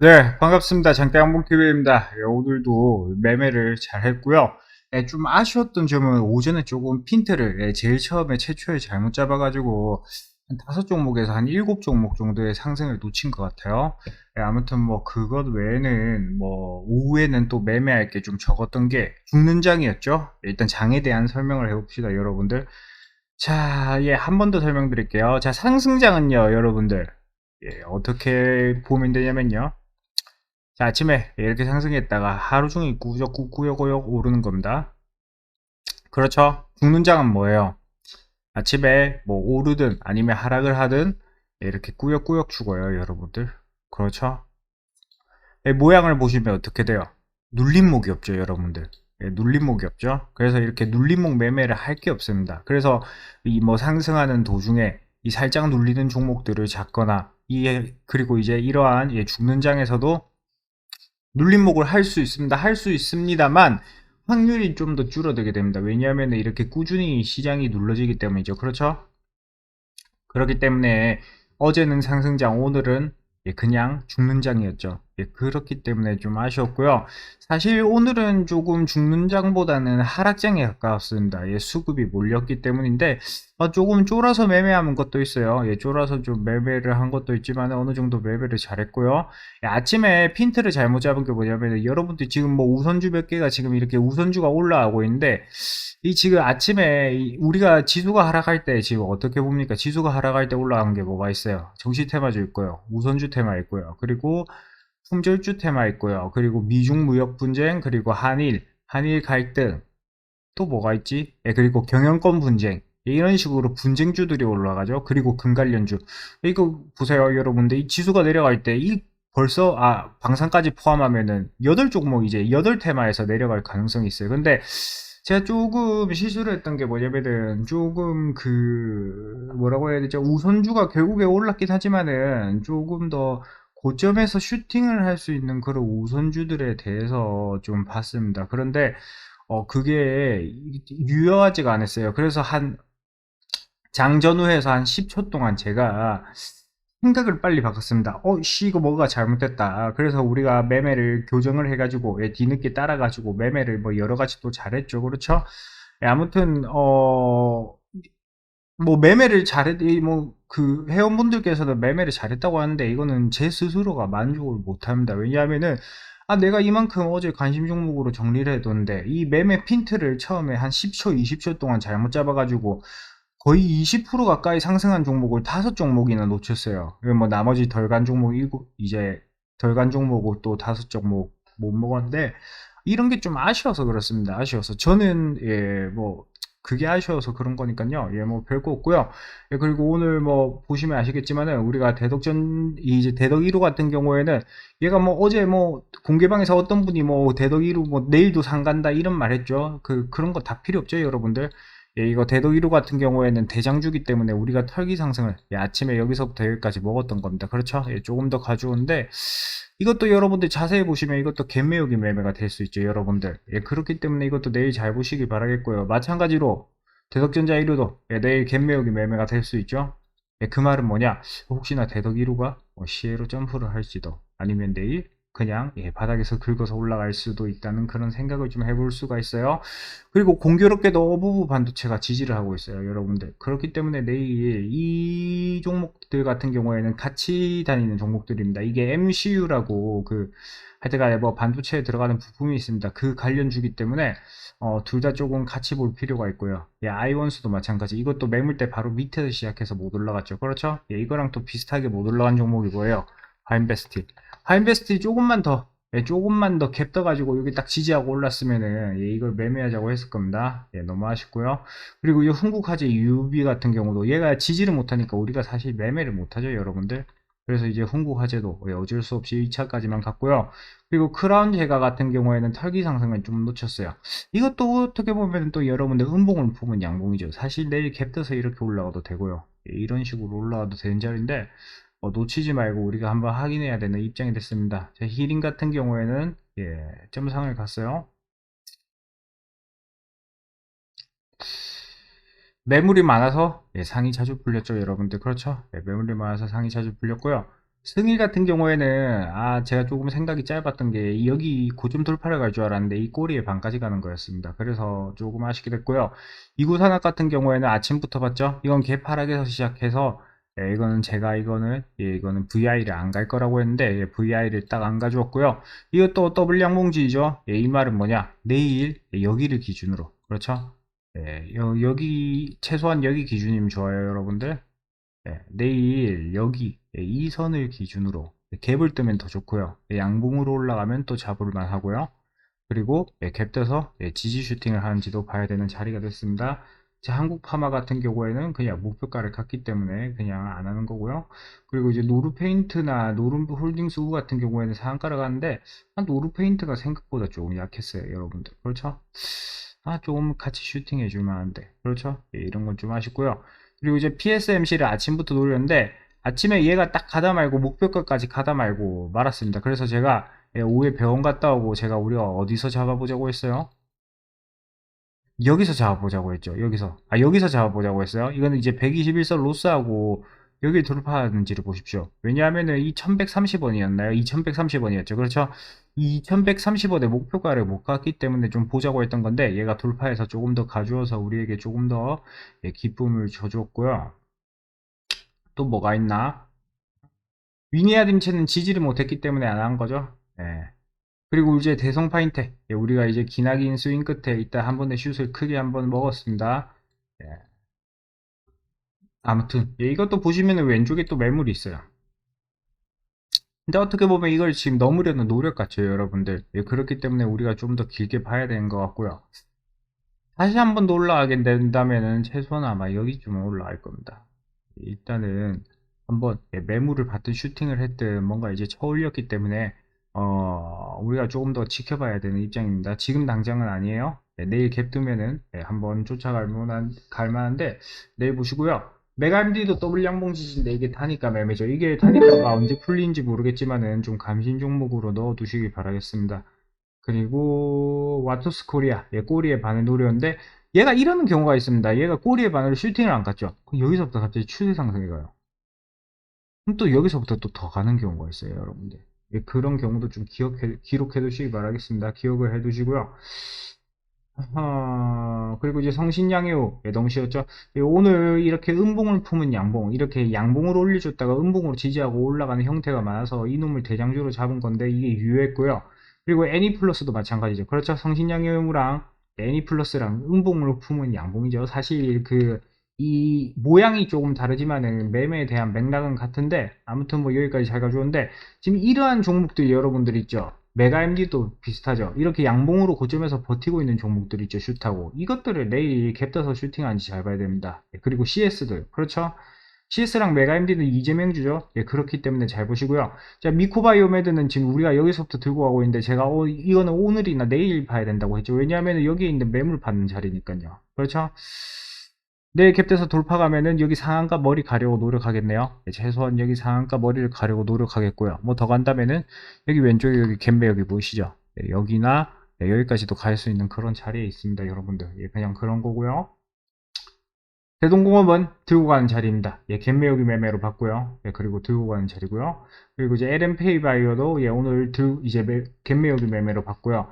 네, 반갑습니다. 장대항봉TV입니다. 오늘도 매매를 잘 했고요. 예, 좀 아쉬웠던 점은 오전에 조금 핀트를 예, 제일 처음에 최초에 잘못 잡아가지고 한 다섯 종목에서 한 일곱 종목 정도의 상승을 놓친 것 같아요. 예, 아무튼 뭐 그것 외에는 뭐 오후에는 또 매매할 게 좀 적었던 게 죽는 장이었죠. 예, 일단 장에 대한 설명을 해봅시다, 여러분들. 자, 예, 한 번 더 설명드릴게요. 자, 상승장은요, 여러분들. 예, 어떻게 보면 되냐면요. 자, 아침에 이렇게 상승했다가 하루 종일 꾸역꾸 꾸역꾸역 오르는 겁니다. 그렇죠? 죽는 장은 뭐예요? 아침에 뭐 오르든 아니면 하락을 하든 이렇게 꾸역꾸역 죽어요, 여러분들. 그렇죠? 예, 모양을 보시면 어떻게 돼요? 눌림목이 없죠, 여러분들. 예, 눌림목이 없죠. 그래서 이렇게 눌림목 매매를 할 게 없습니다. 그래서 이 뭐 상승하는 도중에 이 살짝 눌리는 종목들을 잡거나 이 그리고 이제 이러한 예, 죽는 장에서도 눌림목을 할 수 있습니다. 할 수 있습니다만 확률이 좀 더 줄어들게 됩니다. 왜냐하면 이렇게 꾸준히 시장이 눌러지기 때문이죠. 그렇죠? 그렇기 때문에 어제는 상승장, 오늘은 예, 그냥 죽는 장이었죠. 예, 그렇기 때문에 좀 아쉬웠고요. 사실 오늘은 조금 죽는 장보다는 하락장에 가까웠습니다. 예, 수급이 몰렸기 때문인데 어, 조금 쫄아서 매매한 것도 있어요. 예, 쫄아서 좀 매매를 한 것도 있지만 어느 정도 매매를 잘했고요. 예, 아침에 핀트를 잘못 잡은 게 뭐냐면 여러분들 지금 뭐 우선주 몇 개가 지금 이렇게 우선주가 올라가고 있는데 이 지금 아침에 이 우리가 지수가 하락할 때 지금 어떻게 봅니까? 지수가 하락할 때 올라간 게 뭐가 있어요? 정시 테마주 있고요. 우선주 테마 있고요. 그리고 품절주 테마 있고요. 그리고 미중 무역 분쟁, 그리고 한일, 한일 갈등, 또 뭐가 있지? 예, 그리고 경영권 분쟁. 예, 이런 식으로 분쟁주들이 올라가죠. 그리고 금 관련주. 이거 보세요, 여러분들. 이 지수가 내려갈 때, 이 벌써, 아, 방산까지 포함하면은, 8종목 이제 8테마에서 내려갈 가능성이 있어요. 근데, 제가 조금 실수를 했던 게 뭐냐면은 조금 그 뭐라고 해야 되죠? 우선주가 결국에 올랐긴 하지만은 조금 더 고점에서 슈팅을 할 수 있는 그런 우선주들에 대해서 좀 봤습니다. 그런데 어 그게 유효하지가 않았어요. 그래서 한 장전후에서 한 10초 동안 제가 생각을 빨리 바꿨습니다. 어, 씨, 이거 뭐가 잘못됐다. 그래서 우리가 매매를 교정을 해가지고, 예, 뒤늦게 따라가지고, 매매를 뭐 여러 가지 또 잘했죠. 그렇죠? 예, 아무튼, 어, 뭐 매매를 잘했, 이 뭐, 그 회원분들께서는 매매를 잘했다고 하는데, 이거는 제 스스로가 만족을 못 합니다. 왜냐하면은, 아, 내가 이만큼 어제 관심 종목으로 정리를 해뒀는데, 이 매매 핀트를 처음에 한 10초, 20초 동안 잘못 잡아가지고, 거의 20% 가까이 상승한 종목을 다섯 종목이나 놓쳤어요. 뭐 나머지 덜 간 종목 일곱 이제 덜 간 종목을 또 다섯 종목 못 먹었는데 이런 게 좀 아쉬워서 그렇습니다. 아쉬워서 저는 예 뭐 그게 아쉬워서 그런 거니까요. 예 뭐 별거 없고요. 예 그리고 오늘 뭐 보시면 아시겠지만은 우리가 대덕전 이제 대덕 1호 같은 경우에는 얘가 뭐 어제 뭐 공개방에서 어떤 분이 뭐 대덕 1호 뭐 내일도 상 간다 이런 말 했죠. 그 그런 거 다 필요 없죠, 여러분들. 예, 이거 대도 1호 같은 경우에는 대장주기 때문에 우리가 털기 상승을 예, 아침에 여기서부터 여기까지 먹었던 겁니다. 그렇죠? 예, 조금 더 가져오는데 이것도 여러분들 자세히 보시면 이것도 갭매우기 매매가 될 수 있죠, 여러분들. 예, 그렇기 때문에 이것도 내일 잘 보시기 바라겠고요. 마찬가지로 대덕전자 1호도 예, 내일 갭매우기 매매가 될 수 있죠. 예, 그 말은 뭐냐? 혹시나 대덕 1호가 뭐 시에로 점프를 할지도 아니면 내일 그냥 예, 바닥에서 긁어서 올라갈 수도 있다는 그런 생각을 좀 해볼 수가 있어요. 그리고 공교롭게도 어부부 반도체가 지지를 하고 있어요, 여러분들. 그렇기 때문에 내일 이 종목들 같은 경우에는 같이 다니는 종목들입니다. 이게 MCU라고 그 하여튼간에 뭐 반도체에 들어가는 부품이 있습니다. 그 관련 주기 때문에 어, 둘 다 조금 같이 볼 필요가 있고요. 예, 아이원스도 마찬가지. 이것도 매물대 바로 밑에서 시작해서 못 올라갔죠. 그렇죠? 예, 이거랑 또 비슷하게 못 올라간 종목이고요. 하인베스티. 하인베스트 조금만 더 예, 조금만 더 갭 떠가지고 여기 딱 지지하고 올랐으면은 예, 이걸 매매하자고 했을 겁니다. 예, 너무 아쉽고요. 그리고 이 흥국화재 UB 같은 경우도 얘가 지지를 못하니까 우리가 사실 매매를 못하죠, 여러분들. 그래서 이제 흥국화재도 예, 어쩔 수 없이 2차까지만 갔고요. 그리고 크라운 제가 같은 경우에는 털기 상승을 좀 놓쳤어요. 이것도 어떻게 보면 또 여러분들 음봉을 보면 양봉이죠. 사실 내일 갭 떠서 이렇게 올라가도 되고요. 예, 이런 식으로 올라가도 되는 자리인데 어, 놓치지 말고 우리가 한번 확인해야 되는 입장이 됐습니다. 자, 히링 같은 경우에는 예, 점상을 갔어요. 매물이 많아서 예, 상이 자주 풀렸죠, 여러분들. 그렇죠? 예, 매물이 많아서 상이 자주 풀렸고요. 승일 같은 경우에는 아 제가 조금 생각이 짧았던 게 여기 고점 돌파를 갈 줄 알았는데 이 꼬리에 반까지 가는 거였습니다. 그래서 조금 아쉽게 됐고요. 이구산악 같은 경우에는 아침부터 봤죠? 이건 개파락에서 시작해서 예, 이거는 제가 이거는 예, 이거는 VI를 안 갈 거라고 했는데 예, VI를 딱 안 가져왔고요. 이것도 더블 양봉지이죠. 예, 이 말은 뭐냐? 내일 예, 여기를 기준으로 그렇죠? 예, 여, 여기 최소한 여기 기준이면 좋아요, 여러분들. 예, 내일 여기 예, 이 선을 기준으로 예, 갭을 뜨면 더 좋고요. 예, 양봉으로 올라가면 또 잡을만 하고요. 그리고 예, 갭 떠서 예, 지지 슈팅을 하는지도 봐야 되는 자리가 됐습니다. 제 한국 파마 같은 경우에는 그냥 목표가를 갔기 때문에 그냥 안 하는 거고요. 그리고 이제 노루 페인트나 노루 홀딩스 우 같은 경우에는 상한가를 가는데 한 노루 페인트가 생각보다 조금 약했어요, 여러분들. 그렇죠? 아, 조금 같이 슈팅 해줄 만한데. 그렇죠? 예, 이런 건 좀 아쉽고요. 그리고 이제 PSMC를 아침부터 노렸는데 아침에 얘가 딱 가다 말고 목표가까지 가다 말고 말았습니다. 그래서 제가 예, 오후에 병원 갔다 오고 제가 우리가 어디서 잡아보자고 했어요? 여기서 잡아보자고 했죠. 여기서. 아, 여기서 잡아보자고 했어요. 이거는 이제 121선 로스하고 여기 돌파하는지를 보십시오. 왜냐하면은 이 1130원이었나요? 2130원이었죠. 그렇죠? 이 2130원의 목표가를 못 갔기 때문에 좀 보자고 했던 건데 얘가 돌파해서 조금 더 가져와서 우리에게 조금 더 예, 기쁨을 줘줬고요. 또 뭐가 있나? 위니아 딤체는 지지를 못했기 때문에 안 한 거죠. 예. 그리고 이제 대성 파인테 예, 우리가 이제 기나긴 스윙 끝에 이따 한 번의 슛을 크게 한 번 먹었습니다. 예. 아무튼 예, 이것도 보시면은 왼쪽에 또 매물이 있어요. 근데 어떻게 보면 이걸 지금 넘으려는 노력 같죠, 여러분들. 예, 그렇기 때문에 우리가 좀 더 길게 봐야 되는 것 같고요. 다시 한 번 더 올라가게 된다면은 최소한 아마 여기쯤은 올라갈 겁니다. 일단은 한번 예, 매물을 받든 슈팅을 했든 뭔가 이제 쳐올렸기 때문에 어, 우리가 조금 더 지켜봐야 되는 입장입니다. 지금 당장은 아니에요. 네, 내일 갭 뜨면은 네, 한번 쫓아갈 만한, 갈 만한데 내일 보시고요. 메가MD도 더블 양봉 지지인데 이게 타니까 매매죠. 이게 타니까가 언제 풀리는지 모르겠지만은 좀 감신 종목으로 넣어 두시길 바라겠습니다. 그리고 와토스 코리아 예, 꼬리에 반을 노렸는데 얘가 이러는 경우가 있습니다. 얘가 꼬리에 반을 슈팅을 안 갔죠. 그럼 여기서부터 갑자기 추세 상승이 가요. 그럼 또 여기서부터 또 더 가는 경우가 있어요, 여러분들. 예, 그런 경우도 좀 기억해, 기록해 두시기 바라겠습니다. 기억을 해 두시고요. 아, 그리고 이제 성신양유 예, 너무 쉬웠죠? 예, 오늘 이렇게 음봉을 품은 양봉, 이렇게 양봉으로 올려줬다가 음봉으로 지지하고 올라가는 형태가 많아서 이놈을 대장주로 잡은 건데 이게 유효했고요. 그리고 애니 플러스도 마찬가지죠. 그렇죠? 성신양유랑 애니 플러스랑 음봉으로 품은 양봉이죠. 사실 그 이 모양이 조금 다르지만은 매매에 대한 맥락은 같은데 아무튼 뭐 여기까지 잘 가져오는데 지금 이러한 종목들 여러분들 있죠. 메가MD도 비슷하죠. 이렇게 양봉으로 고점에서 버티고 있는 종목들 있죠. 슛하고. 이것들을 내일 갭 떠서 슈팅하는지 잘 봐야 됩니다. 예, 그리고 CS들. 그렇죠? CS랑 메가MD는 이재명주죠. 예, 그렇기 때문에 잘 보시고요. 자, 미코바이오메드는 지금 우리가 여기서부터 들고 가고 있는데 제가 어, 이거는 오늘이나 내일 봐야 된다고 했죠. 왜냐하면 여기에 있는 매물 받는 자리니까요. 그렇죠? 내일 갭돼서 돌파 가면은 여기 상한가 머리 가려고 노력하겠네요. 예, 최소한 여기 상한가 머리를 가려고 노력하겠고요. 뭐 더 간다면은 여기 왼쪽에 여기 갭매 여기 보이시죠? 예, 여기나 예, 여기까지도 갈 수 있는 그런 자리에 있습니다, 여러분들. 예, 그냥 그런 거고요. 대동공업은 들고 가는 자리입니다. 예, 갭매우기 매매로 봤고요. 예, 그리고 들고 가는 자리고요. 그리고 이제 LM페이 바이오도 예, 오늘 들, 이제 매, 갭매우기 매매로 봤고요.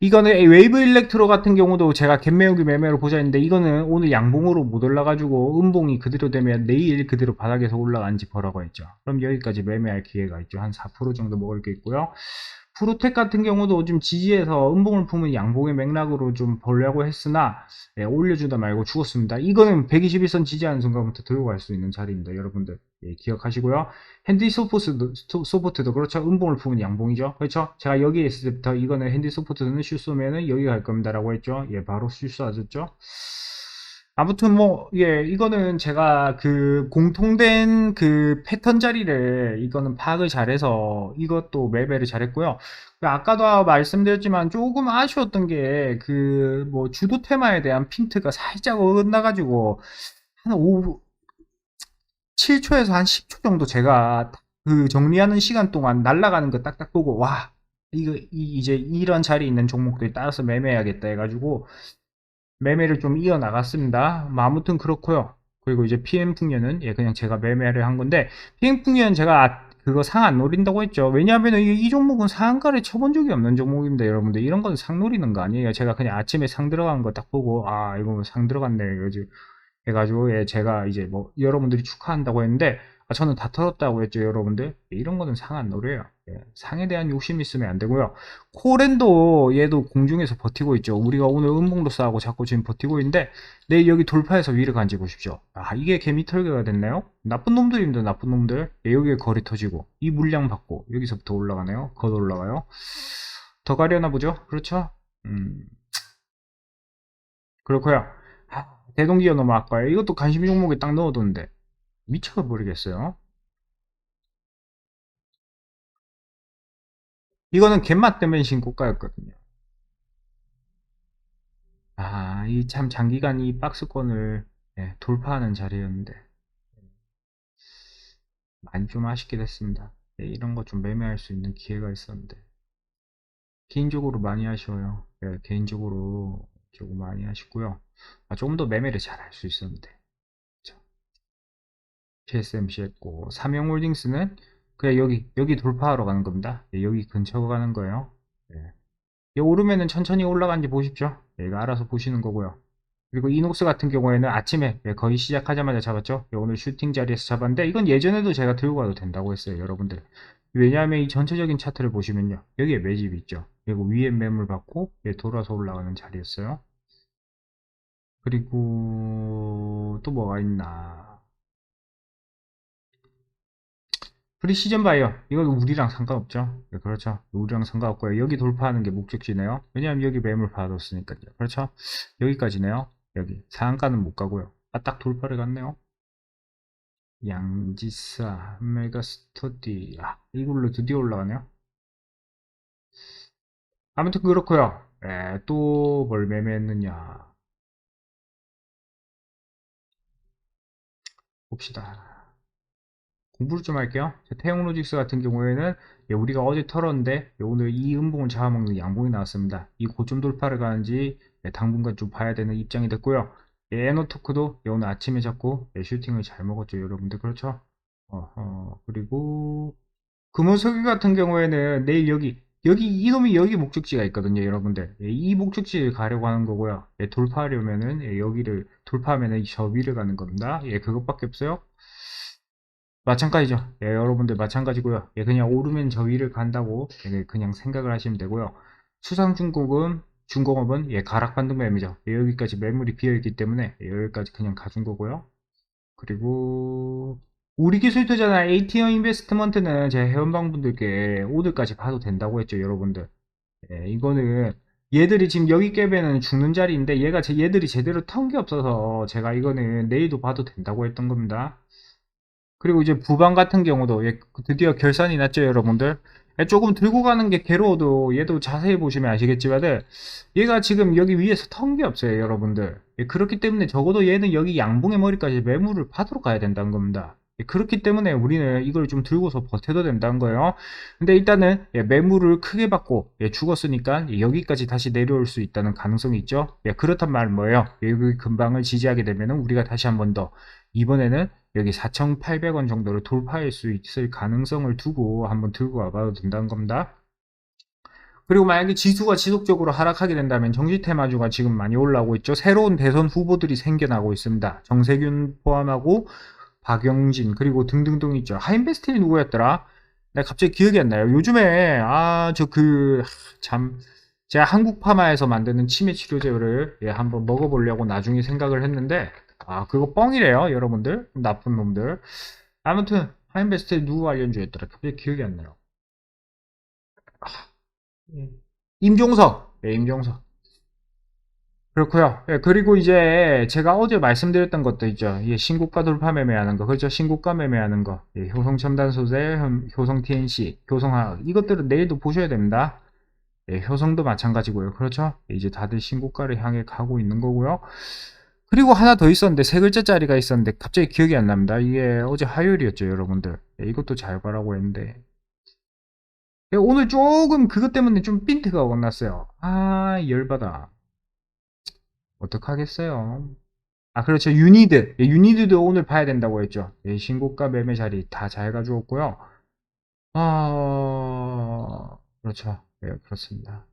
이거는 웨이브 일렉트로 같은 경우도 제가 갭매우기 매매로 보자 했는데 이거는 오늘 양봉으로 못 올라가지고 음봉이 그대로 되면 내일 그대로 바닥에서 올라간지 보라고 했죠. 그럼 여기까지 매매할 기회가 있죠. 한 4% 정도 먹을 게 있고요. 프로텍 같은 경우도 좀 지지해서 음봉을 품은 양봉의 맥락으로 좀 보려고 했으나 예, 올려주다 말고 죽었습니다. 이거는 121선 지지하는 순간부터 들고 갈 수 있는 자리입니다. 여러분들 예, 기억하시고요. 핸디 소프트도, 소프트도 그렇죠. 음봉을 품은 양봉이죠. 그렇죠. 제가 여기에 있을 때부터 이거는 핸디 소프트는 슛 쏘면은 여기 갈 겁니다. 라고 했죠. 예, 바로 슛 쏘아줬죠. 아무튼 뭐, 예, 이거는 제가 그 공통된 그 패턴 자리를 이거는 파악을 잘해서 이것도 매매를 잘했고요. 그 아까도 말씀드렸지만 조금 아쉬웠던 게 그 뭐 주도 테마에 대한 핀트가 살짝 어긋나가지고 한 5, 7초에서 한 10초 정도 제가 그 정리하는 시간 동안 날아가는 거 딱딱 보고 와, 이거 이, 이제 이런 자리에 있는 종목들 따라서 매매해야겠다 해가지고 매매를 좀 이어나갔습니다. 뭐 아무튼 그렇고요. 그리고 이제 PM 풍년은 예 그냥 제가 매매를 한 건데 PM 풍년은 제가 아, 그거 상 안 노린다고 했죠. 왜냐하면 이, 이 종목은 상한가를 쳐본 적이 없는 종목입니다, 여러분들. 이런 건 상 노리는 거 아니에요. 제가 그냥 아침에 상 들어간 거 딱 보고, 아, 이거 뭐상 들어갔네. 이거지. 해가지고, 예, 제가 이제 뭐, 여러분들이 축하한다고 했는데, 아, 저는 다 털었다고 했죠, 여러분들. 예, 이런 거는 상안 노려요. 예, 상에 대한 욕심 있으면 안 되고요. 코렌도 얘도 공중에서 버티고 있죠. 우리가 오늘 음봉도 싸고 자꾸 지금 버티고 있는데, 내일 여기 돌파해서 위를 간지 보십시오. 아, 이게 개미 털개가 됐나요? 나쁜 놈들입니다, 나쁜 놈들. 예, 여기에 거리 터지고, 이 물량 받고, 여기서부터 올라가네요. 겉 올라가요. 더 가려나 보죠? 그렇죠? 음. 그렇고요 아, 대동기어 아까요. 이것도 관심 종목에 딱 넣어뒀는데, 미쳐버리겠어요. 이거는 갯맛 때문에 신 고가였거든요. 아, 이 참 장기간 이 박스권을 예, 돌파하는 자리였는데 많이 좀 아쉽게 됐습니다. 예, 이런 거 좀 매매할 수 있는 기회가 있었는데 개인적으로 많이 아쉬워요. 예, 개인적으로 조금 많이 아쉽고요. 아, 조금 더 매매를 잘 할 수 있었는데. TSMC 했고 삼성홀딩스는 그냥 여기 여기 돌파하러 가는 겁니다. 예, 여기 근처 가는 거예요. 예. 이 오르면은 천천히 올라가는지 보십시오. 예, 이거 알아서 보시는 거고요. 그리고 이녹스 같은 경우에는 아침에 예, 거의 시작하자마자 잡았죠. 예, 오늘 슈팅 자리에서 잡았는데 이건 예전에도 제가 들고 가도 된다고 했어요, 여러분들. 왜냐하면 이 전체적인 차트를 보시면요, 여기에 매집이 있죠. 그리고 위에 매물 받고 예, 돌아서 올라가는 자리였어요. 그리고 또 뭐가 있나? 프리시즌 바이어. 이건 우리랑 상관없죠. 네, 그렇죠. 우리랑 상관없고요. 여기 돌파하는 게 목적지네요. 왜냐하면 여기 매물 받았으니까요. 그렇죠? 여기까지네요. 여기. 상한가는 못 가고요. 아 딱 돌파를 갔네요. 양지사 메가스터디 아 이걸로 드디어 올라가네요. 아무튼 그렇고요. 예, 또뭘 매매했느냐. 봅시다 공부를 좀 할게요. 태용로직스 같은 경우에는 예, 우리가 어제 털었는데 예, 오늘 이 음봉을 잡아먹는 양봉이 나왔습니다. 이 고점 돌파를 가는지 예, 당분간 좀 봐야 되는 입장이 됐고요. 예, 에너토크도 예, 오늘 아침에 잡고 예, 슈팅을 잘 먹었죠, 여러분들 그렇죠? 어허, 그리고 금호석유 같은 경우에는 내일 여기 여기 이놈이 여기 목적지가 있거든요, 여러분들. 예, 이 목적지를 가려고 하는 거고요. 예, 돌파하려면은 예, 여기를 돌파하면은 저 위를 가는 겁니다. 예, 그것밖에 없어요. 마찬가지죠. 예, 여러분들 마찬가지고요. 예, 그냥 오르면 저 위를 간다고 예, 그냥 생각을 하시면 되고요. 수상중공은 중공업은 예, 가락반등 매매죠. 예, 여기까지 매물이 비어있기 때문에 예, 여기까지 그냥 가준 거고요. 그리고 우리 기술 투자나 ATM 인베스트먼트는 제 회원방분들께 오늘까지 봐도 된다고 했죠, 여러분들. 예, 이거는 얘들이 지금 여기 깨면은 죽는 자리인데 얘가 제 얘들이 제대로 턴게 없어서 제가 이거는 내일도 봐도 된다고 했던 겁니다. 그리고 이제 부방 같은 경우도 예, 드디어 결산이 났죠, 여러분들. 예, 조금 들고 가는 게 괴로워도 얘도 자세히 보시면 아시겠지만 얘가 지금 여기 위에서 턴 게 없어요, 여러분들. 예, 그렇기 때문에 적어도 얘는 여기 양봉의 머리까지 매물을 파도록 가야 된다는 겁니다. 예, 그렇기 때문에 우리는 이걸 좀 들고서 버텨도 된다는 거예요. 근데 일단은 예, 매물을 크게 받고 예, 죽었으니까 예, 여기까지 다시 내려올 수 있다는 가능성이 있죠. 예, 그렇단 말은 뭐예요? 여기 근방을 지지하게 되면은 우리가 다시 한 번 더 이번에는 여기 4,800원 정도를 돌파할 수 있을 가능성을 두고 한번 들고 와봐도 된다는 겁니다. 그리고 만약에 지수가 지속적으로 하락하게 된다면 정지테마주가 지금 많이 올라오고 있죠. 새로운 대선 후보들이 생겨나고 있습니다. 정세균 포함하고 박영진 그리고 등등등 있죠. 하인베스틴이 누구였더라? 내가 갑자기 기억이 안 나요. 요즘에 아 저 그 참 제가 한국 파마에서 만드는 치매 치료제를 예, 한번 먹어보려고 나중에 생각을 했는데 아 그거 뻥이래요 여러분들. 나쁜 놈들. 아무튼 하인베스트 누구 관련주였더라? 갑자기 기억이 안 나요. 아, 예. 임종석. 예, 임종석. 그렇고요. 예, 그리고 이제 제가 어제 말씀드렸던 것도 있죠. 예, 신고가 돌파 매매하는 거. 그렇죠? 신고가 매매하는 거. 예, 효성 첨단 소재 효성 TNC 효성화학. 이것들은 내일도 보셔야 됩니다. 예, 효성도 마찬가지고요. 그렇죠? 이제 다들 신고가를 향해 가고 있는 거고요 그리고 하나 더 있었는데 세 글자짜리가 있었는데 갑자기 기억이 안 납니다. 이게 어제 화요일이었죠, 여러분들. 예, 이것도 잘 봐라고 했는데 예, 오늘 조금 그것 때문에 좀 핀트가 올랐어요. 아 열받아. 어떡하겠어요. 아 그렇죠, 유니드. 예, 유니드도 오늘 봐야 된다고 했죠. 예, 신고가 매매 자리 다 잘 가져왔고요. 어, 그렇죠. 네, 그렇습니다.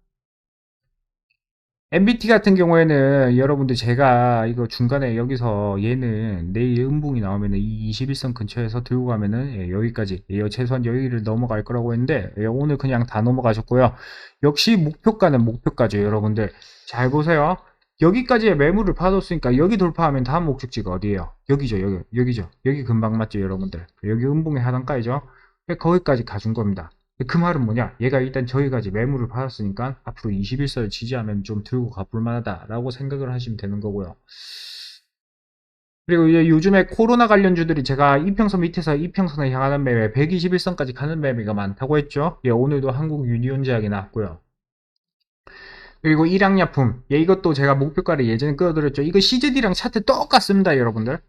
MBT 같은 경우에는 여러분들 제가 이거 중간에 여기서 얘는 내일 음봉이 나오면은 이 21선 근처에서 들고 가면은 예, 여기까지 예, 최소한 여기를 넘어갈 거라고 했는데 예, 오늘 그냥 다 넘어가셨고요. 역시 목표가는 목표가죠, 여러분들. 잘 보세요. 여기까지의 매물을 파뒀으니까 여기 돌파하면 다음 목적지가 어디예요? 여기죠, 여기, 여기죠. 여기 금방 맞죠, 여러분들. 여기 음봉의 하단가이죠. 예, 거기까지 가준 겁니다. 그 말은 뭐냐? 얘가 일단 저기까지 매물을 받았으니까 앞으로 21선을 지지하면 좀 들고 가볼 만하다라고 생각을 하시면 되는 거고요. 그리고 이제 요즘에 코로나 관련주들이 제가 이평선 밑에서 이평선을 향하는 매매 121선까지 가는 매매가 많다고 했죠. 예, 오늘도 한국 유니온 제약이 나왔고요. 그리고 일양약품. 예, 이것도 제가 목표가를 예전에 끌어들였죠. 이거 CJD랑 차트 똑같습니다, 여러분들.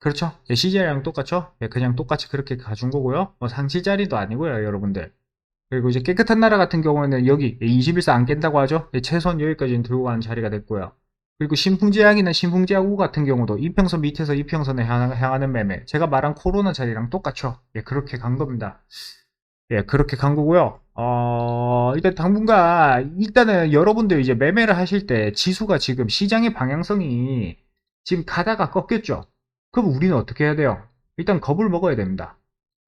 예. 그렇죠. 예, CJ랑 똑같죠. 예, 그냥 똑같이 그렇게 가준 거고요. 뭐 상시 자리도 아니고요, 여러분들. 그리고 이제 깨끗한 나라 같은 경우에는 여기 21사 안 깬다고 하죠. 예, 최소한 여기까지는 들고 가는 자리가 됐고요. 그리고 신풍제약이나 신풍제약 우 같은 경우도 이평선 밑에서 이평선에 향하- 향하는 매매. 제가 말한 코로나 자리랑 똑같죠. 예, 그렇게 간 겁니다. 예, 그렇게 간 거고요. 어, 일단 당분간, 일단은 여러분들 이제 매매를 하실 때 지수가 지금 시장의 방향성이 지금 가다가 꺾였죠. 그럼 우리는 어떻게 해야 돼요? 일단 겁을 먹어야 됩니다.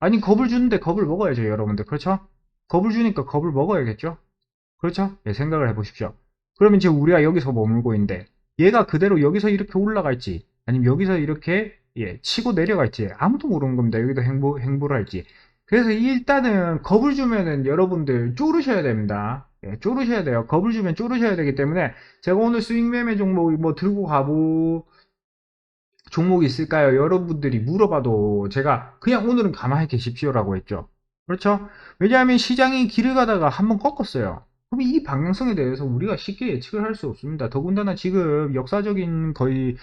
아니, 겁을 주는데 겁을 먹어야죠, 여러분들. 그렇죠? 겁을 주니까 겁을 먹어야겠죠? 그렇죠? 예, 생각을 해보십시오. 그러면 지금 우리가 여기서 머물고 있는데, 얘가 그대로 여기서 이렇게 올라갈지, 아니면 여기서 이렇게, 예, 치고 내려갈지, 아무도 모르는 겁니다. 여기도 행보, 행보를 할지. 그래서 일단은 겁을 주면은 여러분들 쪼르셔야 됩니다. 예, 쪼르셔야 돼요. 겁을 주면 쪼르셔야 되기 때문에 제가 오늘 스윙 매매 종목 뭐 들고 가보 종목이 있을까요? 여러분들이 물어봐도 제가 그냥 오늘은 가만히 계십시오라고 했죠. 그렇죠? 왜냐하면 시장이 길을 가다가 한번 꺾었어요. 그럼 이 방향성에 대해서 우리가 쉽게 예측을 할 수 없습니다. 더군다나 지금 역사적인 거의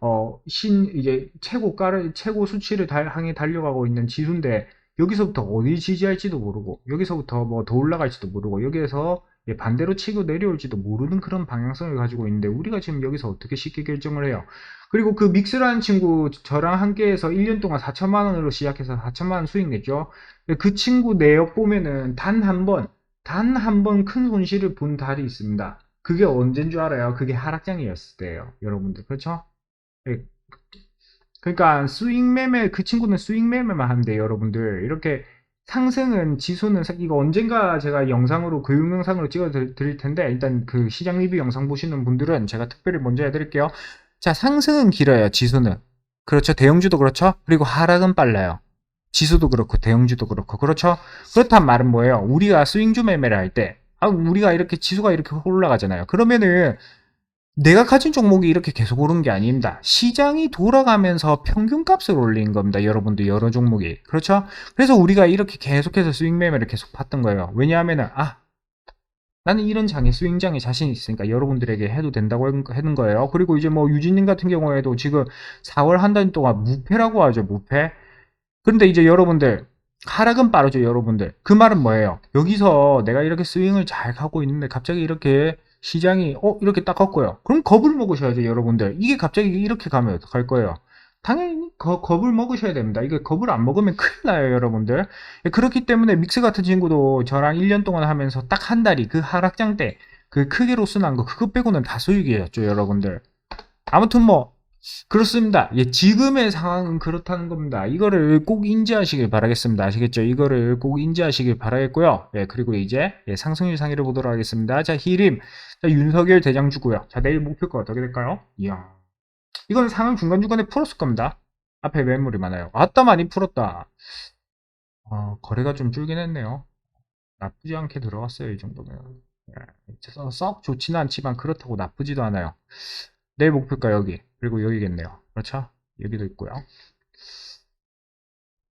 어, 신 이제 최고가를 최고 수치를 달, 향해 달려가고 있는 지수인데 여기서부터 어디 지지할지도 모르고 여기서부터 뭐 더 올라갈지도 모르고 여기에서 예, 반대로 치고 내려올지도 모르는 그런 방향성을 가지고 있는데 우리가 지금 여기서 어떻게 쉽게 결정을 해요? 그리고 그 믹스라는 친구 저랑 함께해서 1년 동안 4천만 원으로 시작해서 4천만 원 수익 냈죠. 그 친구 내역 보면은 단 한 번, 단 한 번 큰 손실을 본 달이 있습니다. 그게 언제인 줄 알아요? 그게 하락장이었을 때예요. 여러분들 그렇죠? 예. 그러니까 스윙 매매 그 친구는 스윙 매매만 하는데 여러분들 이렇게 상승은 지수는 사- 이거 언젠가 제가 영상으로 교육 영상으로 찍어 드- 드릴 텐데 일단 그 시장 리뷰 영상 보시는 분들은 제가 특별히 먼저 해드릴게요. 자 상승은 길어요 지수는. 그렇죠? 대형주도 그렇죠? 그리고 하락은 빨라요. 지수도 그렇고 대형주도 그렇고 그렇죠? 그렇단 말은 뭐예요? 우리가 스윙주 매매를 할 때 아, 우리가 이렇게 지수가 이렇게 올라가잖아요. 그러면은 내가 가진 종목이 이렇게 계속 오른 게 아닙니다. 시장이 돌아가면서 평균값을 올린 겁니다. 여러분들 여러 종목이. 그렇죠? 그래서 우리가 이렇게 계속해서 스윙 매매를 계속 봤던 거예요. 왜냐하면은 아 나는 이런 장에 스윙장에 자신 있으니까 여러분들에게 해도 된다고 하는 거예요. 그리고 이제 뭐 유진님 같은 경우에도 지금 4월 한 달 동안 무패라고 하죠. 무패. 근데 이제 여러분들 하락은 빠르죠, 여러분들. 그 말은 뭐예요? 여기서 내가 이렇게 스윙을 잘 가고 있는데 갑자기 이렇게 시장이 어 이렇게 딱 꺾어요. 그럼 겁을 먹으셔야죠, 여러분들. 이게 갑자기 이렇게 가면 어떡할 거예요? 당연히 거- 겁을 먹으셔야 됩니다. 이게 겁을 안 먹으면 큰일 나요, 여러분들. 예, 그렇기 때문에 믹스 같은 친구도 저랑 1년 동안 하면서 딱 한 달이 그 하락장 때 그 크게 로스 난 거 그거 빼고는 다 수익이었죠, 여러분들. 아무튼 뭐 그렇습니다. 예, 지금의 상황은 그렇다는 겁니다. 이거를 꼭 인지하시길 바라겠습니다. 아시겠죠? 이거를 꼭 인지하시길 바라겠고요. 예, 그리고 이제 예, 상승률 상위를 보도록 하겠습니다. 자, 히림. 자, 윤석열 대장주고요. 자, 내일 목표가 어떻게 될까요? 이야. 이건 상황 중간중간에 풀었을 겁니다. 앞에 매물이 많아요. 아따, 많이 풀었다. 어, 거래가 좀 줄긴 했네요. 나쁘지 않게 들어갔어요, 이 정도면. 예, 썩- 썩 좋지는 않지만 그렇다고 나쁘지도 않아요. 내 목표가 여기 그리고 여기겠네요. 그렇죠? 여기도 있고요.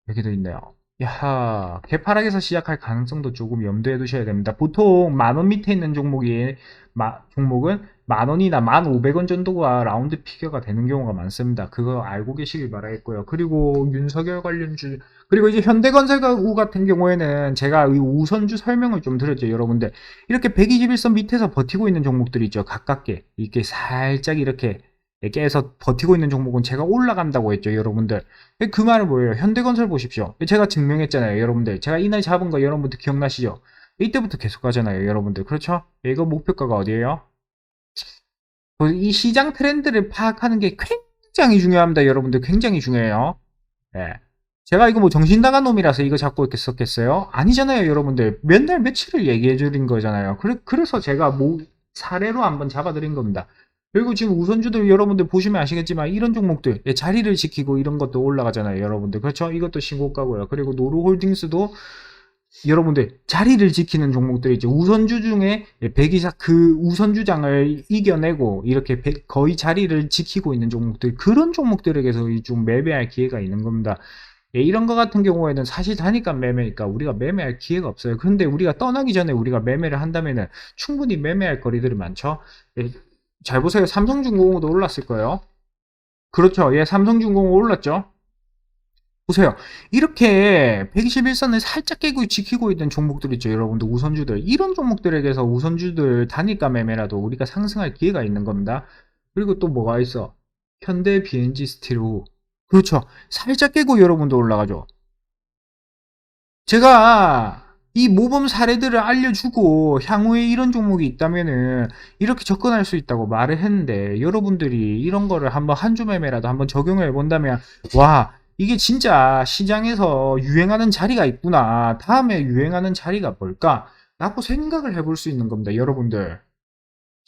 여기도 있네요. 야하 개파락에서 시작할 가능성도 조금 염두에 두셔야 됩니다. 보통 만원 밑에 있는 종목이 마- 종목은 만원이나 만 오백 원 정도가 라운드 피겨가 되는 경우가 많습니다. 그거 알고 계시길 바라겠고요. 그리고 윤석열 관련주 그리고 이제 현대건설우 같은 경우에는 제가 이 우선주 설명을 좀 드렸죠 여러분들. 이렇게 121선 밑에서 버티고 있는 종목들이 있죠. 가깝게. 이렇게 살짝 이렇게 깨서 버티고 있는 종목은 제가 올라간다고 했죠, 여러분들. 그 말은 뭐예요? 현대건설 보십시오. 제가 증명했잖아요, 여러분들. 제가 이날 잡은 거 여러분들 기억나시죠? 이때부터 계속 가잖아요, 여러분들. 그렇죠? 이거 목표가가 어디예요? 이 시장 트렌드를 파악하는 게 굉장히 중요합니다, 여러분들. 굉장히 중요해요. 예. 제가 이거 뭐 정신 나간 놈이라서 이거 잡고 이렇게 썼겠어요? 아니잖아요, 여러분들. 몇날 며칠을 얘기해 드린 거잖아요. 그래, 그래서 제가 뭐 사례로 한번 잡아 드린 겁니다. 그리고 지금 우선주들 여러분들 보시면 아시겠지만 이런 종목들 예, 자리를 지키고 이런 것도 올라가잖아요, 여러분들. 그렇죠? 이것도 신고가고요. 그리고 노루홀딩스도 여러분들 자리를 지키는 종목들이 있죠. 우선주 중에 백이사 그 우선주장을 이겨내고 이렇게 배- 거의 자리를 지키고 있는 종목들 그런 종목들에게서 좀 매매할 기회가 있는 겁니다. 예, 이런 거 같은 경우에는 사실 다니까 매매니까 우리가 매매할 기회가 없어요. 그런데 우리가 떠나기 전에 우리가 매매를 한다면은 충분히 매매할 거리들이 많죠. 예, 잘 보세요. 삼성중공업도 올랐을 거예요. 그렇죠. 예, 삼성중공업 올랐죠. 보세요. 이렇게 121선을 살짝 깨고 지키고 있는 종목들 있죠, 여러분들 우선주들. 이런 종목들에게서 우선주들 단일가 매매라도 우리가 상승할 기회가 있는 겁니다. 그리고 또 뭐가 있어? 현대 BNG 스틸후. 그렇죠. 살짝 깨고 여러분도 올라가죠. 제가 이 모범 사례들을 알려주고 향후에 이런 종목이 있다면은 이렇게 접근할 수 있다고 말을 했는데 여러분들이 이런 거를 한번 한 주 매매라도 한번 적용해 본다면 와 이게 진짜 시장에서 유행하는 자리가 있구나. 다음에 유행하는 자리가 뭘까? 라고 생각을 해볼 수 있는 겁니다 여러분들.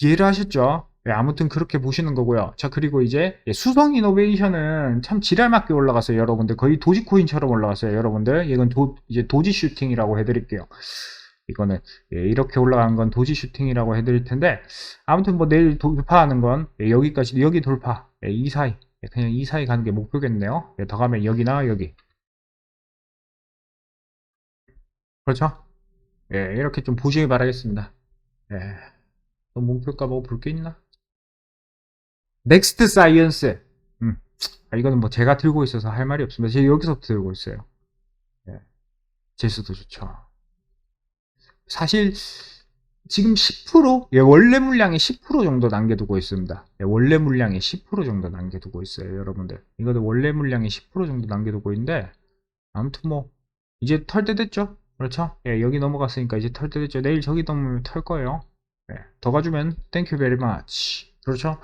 이해를 하셨죠? 네, 아무튼 그렇게 보시는 거고요. 자, 그리고 이제 예, 수성 이노베이션은 참 지랄맞게 올라갔어요, 여러분들. 거의 도지코인처럼 올라갔어요, 여러분들. 이건 도, 이제 도지 슈팅이라고 해드릴게요. 이거는 예, 이렇게 올라간 건 도지 슈팅이라고 해드릴 텐데 아무튼 뭐 내일 돌파하는 건 예, 여기까지 여기 돌파 예, 이 사이 예, 그냥 이 사이 가는 게 목표겠네요. 예, 더 가면 여기나 여기 그렇죠? 예, 이렇게 좀 보시길 바라겠습니다. 예, 또 목표가 뭐 볼 게 있나? 넥스트 사이언스. 음. 아, 이거는 뭐 제가 들고 있어서 할 말이 없습니다. 제가 여기서 들고 있어요. 예. 제수도 좋죠. 사실 지금 10% 예, 원래 물량의 10% 정도 남겨두고 있습니다. 예, 원래 물량의 10% 정도 남겨두고 있어요, 여러분들. 이것도 원래 물량의 10% 정도 남겨두고 있는데 아무튼 뭐 이제 털 때 됐죠? 그렇죠? 예, 여기 넘어갔으니까 이제 털 때 됐죠. 내일 저기 넘으면 털 거예요. 예, 더 가주면 땡큐 베리 마치. 그렇죠?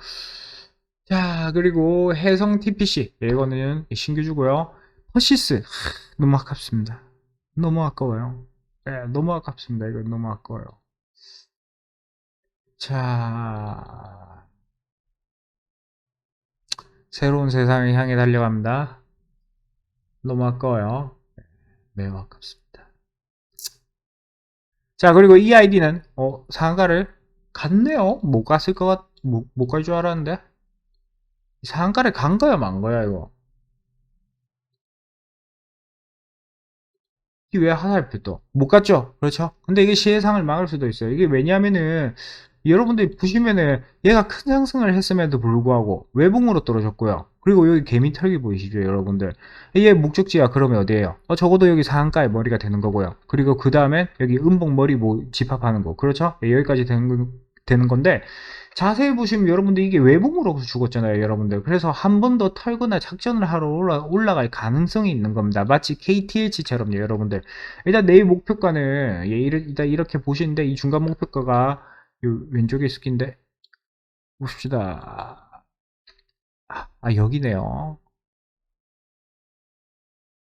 자, 그리고 해성 TPC. 예, 이거는 신규주고요. 퍼시스. 하, 너무 아깝습니다. 너무 아까워요. 예, 너무 아깝습니다. 이거 너무 아까워요. 자, 새로운 세상을 향해 달려갑니다. 너무 아까워요. 예, 매우 아깝습니다. 자, 그리고 이 아이디는, 어, 상가를 갔네요. 못 갔을 것 같, 못, 못갈 줄 알았는데. 상가를 간 거야, 만 거야, 이거? 이게 왜 하살표 또? 못 갔죠? 그렇죠? 근데 이게 시혜상을 막을 수도 있어요. 이게 왜냐면은, 여러분들이 보시면은, 얘가 큰 상승을 했음에도 불구하고, 외봉으로 떨어졌고요. 그리고 여기 개미 털기 보이시죠, 여러분들? 얘 목적지가 그러면 어디에요? 어, 적어도 여기 상한가의 머리가 되는 거고요. 그리고 그 다음에 여기 음봉 머리 뭐 집합하는 거. 그렇죠? 예, 여기까지 되는, 거- 되는 건데, 자세히 보시면 여러분들 이게 외봉으로 죽었잖아요, 여러분들. 그래서 한 번 더 털거나 작전을 하러 올라, 올라갈 가능성이 있는 겁니다. 마치 KTLC처럼요, 여러분들. 일단 내일 목표가는, 예, 일단 이렇게 보시는데, 이 중간 목표가가 요 왼쪽에 있긴데, 봅시다. 아, 아, 여기네요.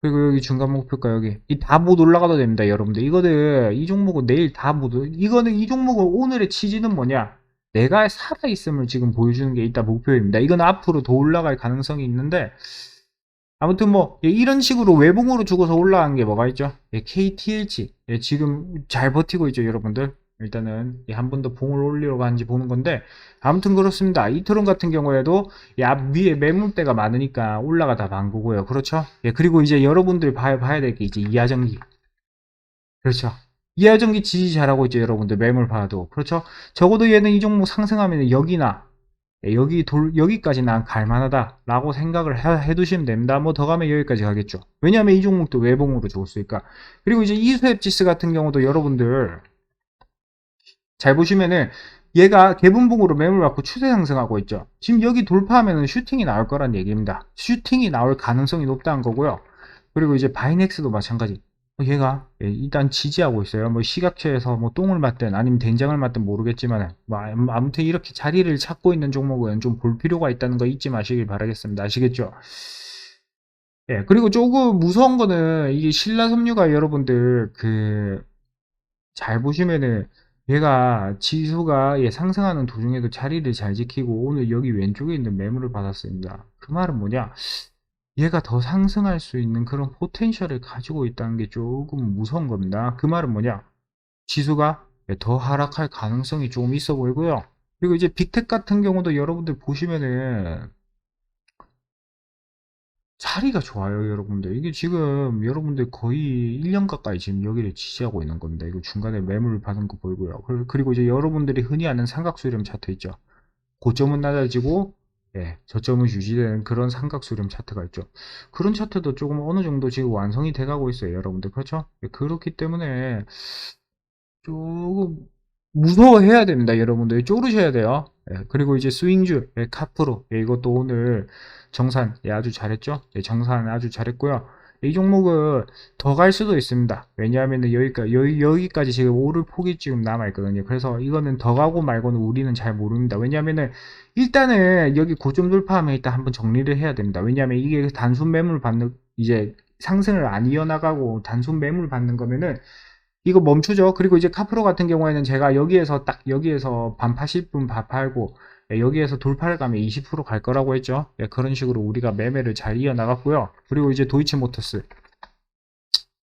그리고 여기 중간 목표가 여기 이 다 못 올라가도 됩니다 여러분들 이거는 이 종목은 내일 다 못 이거는 이 종목은 오늘의 취지는 뭐냐 내가 살아있음을 지금 보여주는 게 일단 목표입니다 이건 앞으로 더 올라갈 가능성이 있는데 아무튼 뭐 예, 이런 식으로 외봉으로 죽어서 올라간 게 뭐가 있죠 예, KTLG 예, 지금 잘 버티고 있죠 여러분들 일단은 예, 한번 더 봉을 올리러 가는지 보는 건데 아무튼 그렇습니다 이토론 같은 경우에도 이앞 위에 매물대가 많으니까 올라가다 만 거고요. 그렇죠? 예, 그리고 이제 여러분들 봐야, 봐야 될 게 이제 이하전기. 그렇죠. 이하전기 지지 잘하고 있죠, 여러분들. 매물 봐도. 그렇죠? 적어도 얘는 이 종목 상승하면 여기나, 예, 여기 돌, 여기까지 난 갈만하다. 라고 생각을 해, 해두시면 됩니다. 뭐 더 가면 여기까지 가겠죠. 왜냐면 이 종목도 외봉으로 좋았으니까. 그리고 이제 이수앱지스 같은 경우도 여러분들, 잘 보시면은, 얘가 개분봉으로 매물 받고 추세 상승하고 있죠. 지금 여기 돌파하면 슈팅이 나올 거란 얘기입니다. 슈팅이 나올 가능성이 높다는 거고요. 그리고 이제 바이넥스도 마찬가지. 어, 얘가 예, 일단 지지하고 있어요. 뭐 시각처에서 뭐 똥을 맞든 아니면 된장을 맞든 모르겠지만 뭐 아무- 아무튼 이렇게 자리를 찾고 있는 종목은 좀 볼 필요가 있다는 거 잊지 마시길 바라겠습니다. 아시겠죠? 예, 그리고 조금 무서운 거는 이게 신라섬유가 여러분들 그 잘 보시면은 얘가 지수가 예, 상승하는 도중에도 자리를 잘 지키고 오늘 여기 왼쪽에 있는 매물을 받았습니다. 그 말은 뭐냐? 얘가 더 상승할 수 있는 그런 포텐셜을 가지고 있다는 게 조금 무서운 겁니다. 그 말은 뭐냐? 지수가 예, 더 하락할 가능성이 조금 있어 보이고요. 그리고 이제 빅텍 같은 경우도 여러분들 보시면은 자리가 좋아요, 여러분들. 이게 지금 여러분들 거의 1년 가까이 지금 여기를 지지하고 있는 겁니다. 이거 중간에 매물 받은 거 보이고요. 그- 그리고 이제 여러분들이 흔히 아는 삼각수렴 차트 있죠. 고점은 낮아지고, 예, 저점은 유지되는 그런 삼각수렴 차트가 있죠. 그런 차트도 조금 어느 정도 지금 완성이 돼가고 있어요, 여러분들. 그렇죠? 예, 그렇기 때문에 조금 무서워해야 됩니다, 여러분들. 쪼르셔야 돼요. 예, 그리고 이제 스윙주, 예, 카프로, 예, 이것도 오늘 정산, 예, 아주 잘했죠? 예, 정산 아주 잘했고요. 이 종목은 더 갈 수도 있습니다. 왜냐하면 여기까지, 여기, 여기 까지 지금 오를 폭이 지금 남아있거든요. 그래서 이거는 더 가고 말고는 우리는 잘 모릅니다. 왜냐하면은 일단은 여기 고점 돌파하면 일단 한번 정리를 해야 됩니다. 왜냐하면 이게 단순 매물 받는, 이제 상승을 안 이어나가고 단순 매물 받는 거면은 이거 멈추죠. 그리고 이제 카프로 같은 경우에는 제가 여기에서 딱 여기에서 반파실 분 반 팔고 예, 여기에서 돌파를 가면 20%갈 거라고 했죠. 예, 그런 식으로 우리가 매매를 잘 이어나갔고요. 그리고 이제 도이치모터스.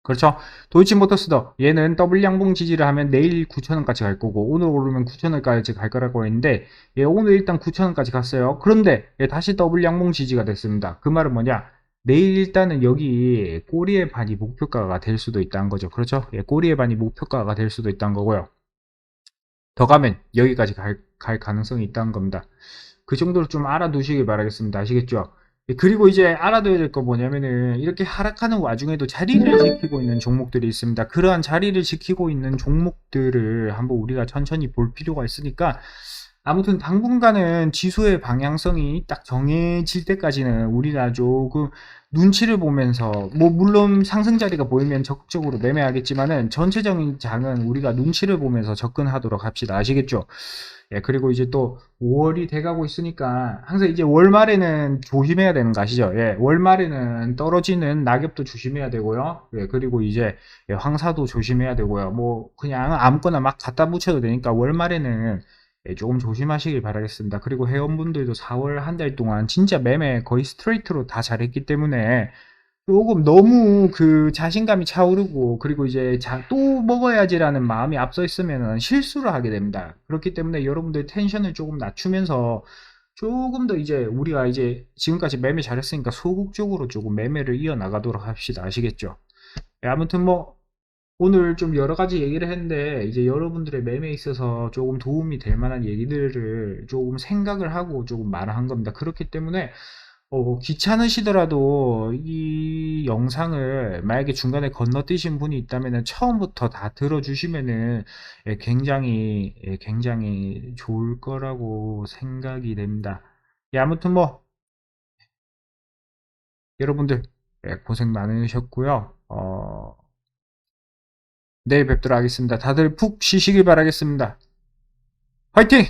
그렇죠. 도이치모터스도 얘는 더블 양봉 지지를 하면 내일 9,000원까지 갈 거고 오늘 오르면 9,000원까지 갈 거라고 했는데 예, 오늘 일단 9,000원까지 갔어요. 그런데 예, 다시 더블 양봉 지지가 됐습니다. 그 말은 뭐냐? 내일 일단은 여기 꼬리의 반이 목표가가 될 수도 있다는 거죠. 그렇죠? 예, 꼬리의 반이 목표가가 될 수도 있다는 거고요. 더 가면 여기까지 갈, 갈 가능성이 있다는 겁니다. 그 정도로 좀 알아두시길 바라겠습니다. 아시겠죠? 예, 그리고 이제 알아둬야 될 거 뭐냐면은 이렇게 하락하는 와중에도 자리를 지키고 있는 종목들이 있습니다. 그러한 자리를 지키고 있는 종목들을 한번 우리가 천천히 볼 필요가 있으니까 아무튼 당분간은 지수의 방향성이 딱 정해질 때까지는 우리가 조금 눈치를 보면서 뭐 물론 상승 자리가 보이면 적극적으로 매매하겠지만은 전체적인 장은 우리가 눈치를 보면서 접근하도록 합시다. 아시겠죠? 예, 그리고 이제 또 5월이 돼가고 있으니까 항상 이제 월말에는 조심해야 되는 거 아시죠? 예, 월말에는 떨어지는 낙엽도 조심해야 되고요. 예, 그리고 이제 예, 황사도 조심해야 되고요. 뭐 그냥 아무거나 막 갖다 붙여도 되니까 월말에는 예, 조금 조심하시길 바라겠습니다. 그리고 회원분들도 4월 한 달 동안 진짜 매매 거의 스트레이트로 다 잘했기 때문에 조금 너무 그 자신감이 차오르고 그리고 이제 자, 또 먹어야지라는 마음이 앞서 있으면 실수를 하게 됩니다. 그렇기 때문에 여러분들 텐션을 조금 낮추면서 조금 더 이제 우리가 이제 지금까지 매매 잘했으니까 소극적으로 조금 매매를 이어나가도록 합시다. 아시겠죠? 예, 아무튼 뭐 오늘 좀 여러 가지 얘기를 했는데 이제 여러분들의 매매에 있어서 조금 도움이 될 만한 얘기들을 조금 생각을 하고 조금 말을 한 겁니다. 그렇기 때문에 어, 귀찮으시더라도 이 영상을 만약에 중간에 건너뛰신 분이 있다면 처음부터 다 들어주시면은 예, 굉장히 예, 굉장히 좋을 거라고 생각이 됩니다. 예, 아무튼 뭐 여러분들 예, 고생 많으셨고요. 어, 내일 뵙도록 하겠습니다. 다들 푹 쉬시길 바라겠습니다. 화이팅!